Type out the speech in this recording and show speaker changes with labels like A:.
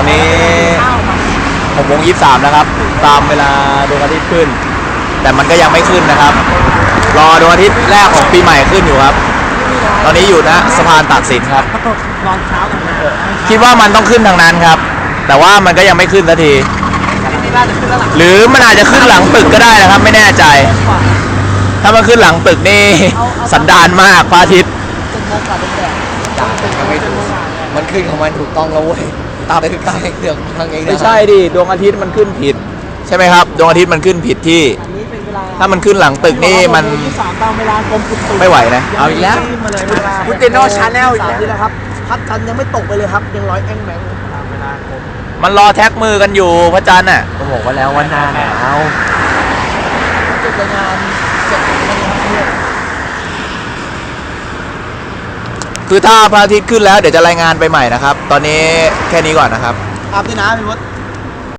A: ตอนนี้หกโมงยี่สามนะครับ ตามเวลาดวงอาทิตย์ขึ้น แต่มันก็ยังไม่ขึ้นนะครับ รอดวงอาทิตย์แรกของปีใหม่ขึ้นอยู่ครับ ตอนนี้อยู่นะสะพานตากสินครับ
B: นอนเช้ากันเถอะ
A: คิดว่ามันต้องขึ้นทางนั้นครับ แต่ว่ามันก็ยังไม่ขึ้นสักที
B: ห
A: รือมันอาจจะขึ้นหลังตึกก็ได้นะครับ ไม่แน่ใจ ถ้ามันขึ้นหลังตึกนี่สันดานมากพระอาทิตย์
B: มงกว่าเป็นแดด
C: ด่ากันก็ไม่ถูกมันขึ้นของมันถูกต้องแล้วเว้ยตามตึกตามเดือกทางเองนะ
A: ไม่ใช่ดิดวงอาทิตย์มันขึ้นผิด ใช่ไหมครับ ดวงอาทิตย์มันขึ้นผิดที่
B: อันนี้เป็นเวลา
A: ถ้ามันขึ้นหลังตึกนี่มัน
B: ยี่สามตามเวลากรมอุตุ
A: ไม่ไหวนะ
C: เอาอีกแล้ว
B: มาเลยเวลา
C: พุทธโนชาแนลอีกแล้ว
B: นี่นะครับพัดจันทร์ยังไม่ตกไปเลยครับ ยังร้อยแองแบงตามเวลากรม
A: มันรอแท็กมือกันอยู่พระจันทร์น่ะ
C: ก็บอกว่าแล้วว่าหน้าหนาว
B: จุดรายงานเสร็จแล้วนะครับเนี่ย
A: คือถ้าพระอาทิตย์ขึ้นแล้วเดี๋ยวจะรายงานไปใหม่นะครับ ตอนนี้แค่นี้ก่อนนะครับ
B: อาบด้วยนะพี่มด